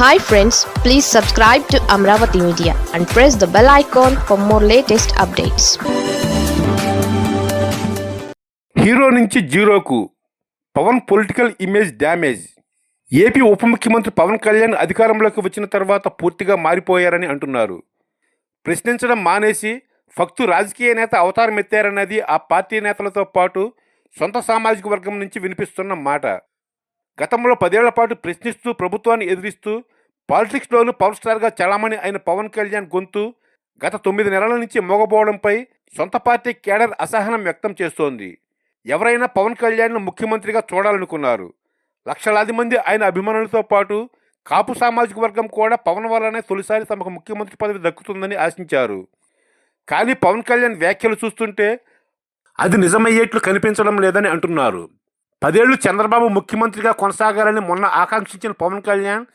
Hi friends please subscribe to Amaravati media and press the bell icon for more latest updates hero నుంచి జీరోకు Pawan political image damage AP ఉప ముఖ్యమంత్రి పవన్ కళ్యాణ్ అధికారంలోకి వచ్చిన తర్వాత పూర్తిగా మారిపోయారని అంటున్నారు ప్రశ్నించడం మానేసి ఫక్తు రాజకీయ నేత అవతారం ఎత్తారన్నది ఆ పార్టీ నేతలతో పాటు సొంత సామాజిక వర్గం నుంచి వినిపిస్తున్న మాట గతంలో పదేళ్ళ పాటు ప్రశ్నిస్తూ ప్రభుత్వాన్ని ఎదిరిస్తూ పాలిటిక్స్లోనూ పవర్ స్టార్గా చలామణి అయిన పవన్ కళ్యాణ్ గొంతు గత తొమ్మిది నెలల నుంచి మోగబోవడంపై సొంత పార్టీ కేడర్ అసహనం వ్యక్తం చేస్తోంది. ఎవరైనా పవన్ కళ్యాణ్ను ముఖ్యమంత్రిగా చూడాలనుకున్నారు. లక్షలాది మంది ఆయన అభిమానులతో పాటు కాపు సామాజిక వర్గం కూడా పవన్ వల్లనే తొలిసారి తమకు ముఖ్యమంత్రి పదవి దక్కుతుందని ఆశించారు. కానీ పవన్ కళ్యాణ్ వ్యాఖ్యలు చూస్తుంటే అది నిజమయ్యేట్లు కనిపించడం లేదని అంటున్నారు. పదేళ్ళు చంద్రబాబు ముఖ్యమంత్రిగా కొనసాగాలని మొన్న ఆకాంక్షించిన పవన్ కళ్యాణ్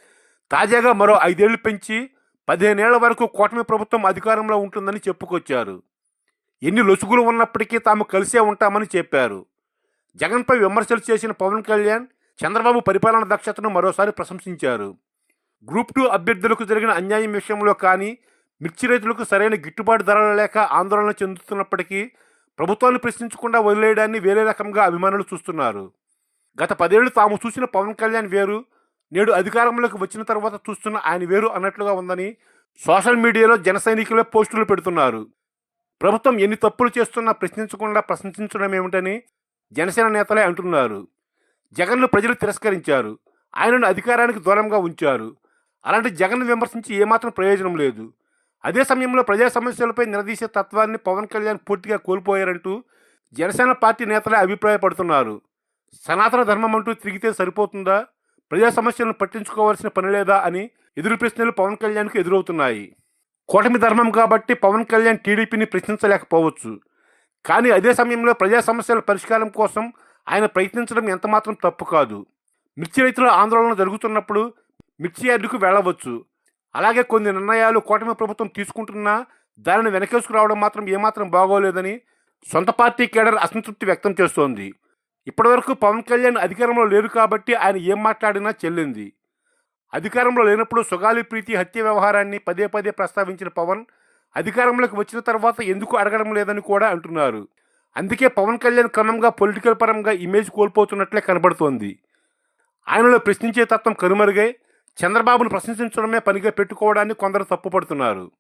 తాజాగా మరో ఐదేళ్ళు పెంచి పదిహేనేళ్ళ వరకు కూటమి ప్రభుత్వం అధికారంలో ఉంటుందని చెప్పుకొచ్చారు. ఎన్ని లొసుగులు ఉన్నప్పటికీ తాము కలిసే ఉంటామని చెప్పారు. జగన్పై విమర్శలు చేసిన పవన్ కళ్యాణ్ చంద్రబాబు పరిపాలన దక్షతను మరోసారి ప్రశంసించారు. గ్రూప్ టూ అభ్యర్థులకు జరిగిన అన్యాయం విషయంలో కానీ మిర్చి రైతులకు సరైన గిట్టుబాటు ధరలు లేక ఆందోళన చెందుతున్నప్పటికీ ప్రభుత్వాన్ని ప్రశ్నించకుండా వదిలేయడాన్ని వేరే రకంగా అభిమానులు చూస్తున్నారు. గత పదేళ్ళు తాము చూసిన పవన్ కళ్యాణ్ వేరు నేడు అధికారంలోకి వచ్చిన తర్వాత చూస్తున్న ఆయన వేరు అన్నట్లుగా ఉందని సోషల్ మీడియాలో జన సైనికులే పోస్టులు పెడుతున్నారు. ప్రభుత్వం ఎన్ని తప్పులు చేస్తున్నా ప్రశ్నించకుండా ప్రశంసించడం ఏమిటని జనసేన నేతలే అంటున్నారు. జగన్ను ప్రజలు తిరస్కరించారు. ఆయనను అధికారానికి దూరంగా ఉంచారు. అలాంటి జగన్ విమర్శించి ఏమాత్రం ప్రయోజనం లేదు. అదే సమయంలో ప్రజా సమస్యలపై నిలదీసే తత్వాన్ని పవన్ కళ్యాణ్ పూర్తిగా కోల్పోయారంటూ జనసేన పార్టీ నేతలే అభిప్రాయపడుతున్నారు. సనాతన ధర్మం అంటూ తిరిగితే సరిపోతుందా? ప్రజా సమస్యలను పట్టించుకోవాల్సిన పని లేదా అని ఎదురు ప్రశ్నలు పవన్ కళ్యాణ్కు ఎదురవుతున్నాయి. కూటమి ధర్మం కాబట్టి పవన్ కళ్యాణ్ టీడీపీని ప్రశ్నించలేకపోవచ్చు. కానీ అదే సమయంలో ప్రజా సమస్యల పరిష్కారం కోసం ఆయన ప్రయత్నించడం ఎంతమాత్రం తప్పు కాదు. మిర్చి రైతుల ఆందోళన జరుగుతున్నప్పుడు మిర్చి యార్డుకు వెళ్ళవచ్చు. అలాగే కొన్ని నిర్ణయాలు కూటమి ప్రభుత్వం తీసుకుంటున్నా దానిని వెనకేసుకురావడం మాత్రం ఏమాత్రం బాగోలేదని సొంత పార్టీ కేడర్ అసంతృప్తి వ్యక్తం చేస్తోంది. ఇప్పటివరకు పవన్ కళ్యాణ్ అధికారంలో లేరు కాబట్టి ఆయన ఏం మాట్లాడినా చెల్లింది. అధికారంలో లేనప్పుడు సుగాలి ప్రీతి హత్య వ్యవహారాన్ని పదే పదే ప్రస్తావించిన పవన్ అధికారంలోకి వచ్చిన తర్వాత ఎందుకు అడగడం లేదని కూడా అంటున్నారు. అందుకే పవన్ కళ్యాణ్ క్రమంగా పొలిటికల్ పరంగా ఇమేజ్ కోల్పోతున్నట్లే కనబడుతోంది. ఆయనలో ప్రశ్నించే తత్వం కనుమరుగై చంద్రబాబును ప్రశంసించడమే పనిగా పెట్టుకోవడాన్ని కొందరు తప్పుపడుతున్నారు.